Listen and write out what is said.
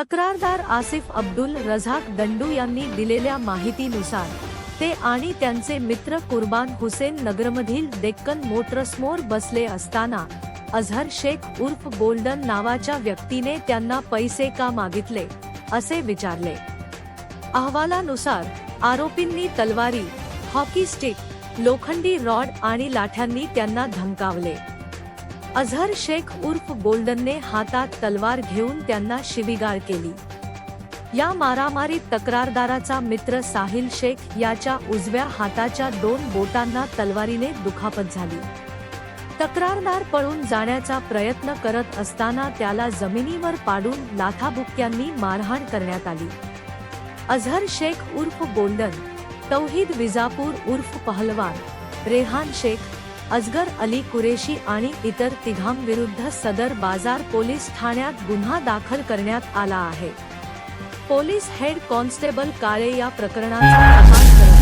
तक्रारदार आसिफ अब्दुल रझाक दंडू यांनी दिलेल्या माहितीनुसार ते आणि त्यांचे मित्र कुर्बान हुसेन नगरमधील डेक्कन मोटर्समोर बसले असताना अझहर शेख उर्फ गोल्डन नावाच्या व्यक्तीने त्यांना पैसे का मागितले असे विचारले. अहवालानुसार आरोपींनी तलवारी हॉकी स्टिक लोखंडी रॉड आणि लाठ्यांनी त्यांना धमकावले. अझहर शेख उर्फ गोल्डनने हातात तलवार घेऊन त्यांना शिवीगाळ केली. या मारामारीत तक्रारदाराचा मित्र साहिल शेख याच्या उजव्या हाताच्या दोन बोटांना तलवारीने दुखापत झाली. तक्रारदार पळून जाण्याचा प्रयत्न करत असताना त्याला जमिनीवर पाडून लाथाबुक्क्यांनी मारहाण करण्यात आली. अझहर शेख उर्फ गोल्डन तौहीद विजापूर उर्फ पहलवान रेहान शेख अजगर अली कुरेशी आणि इतर तिघांविरुद्ध सदर बाजार पोलीस ठाण्यात गुन्हा दाखल करण्यात आला आहे. पोलीस हेड कॉन्स्टेबल काळे या प्रकरणाचा तपास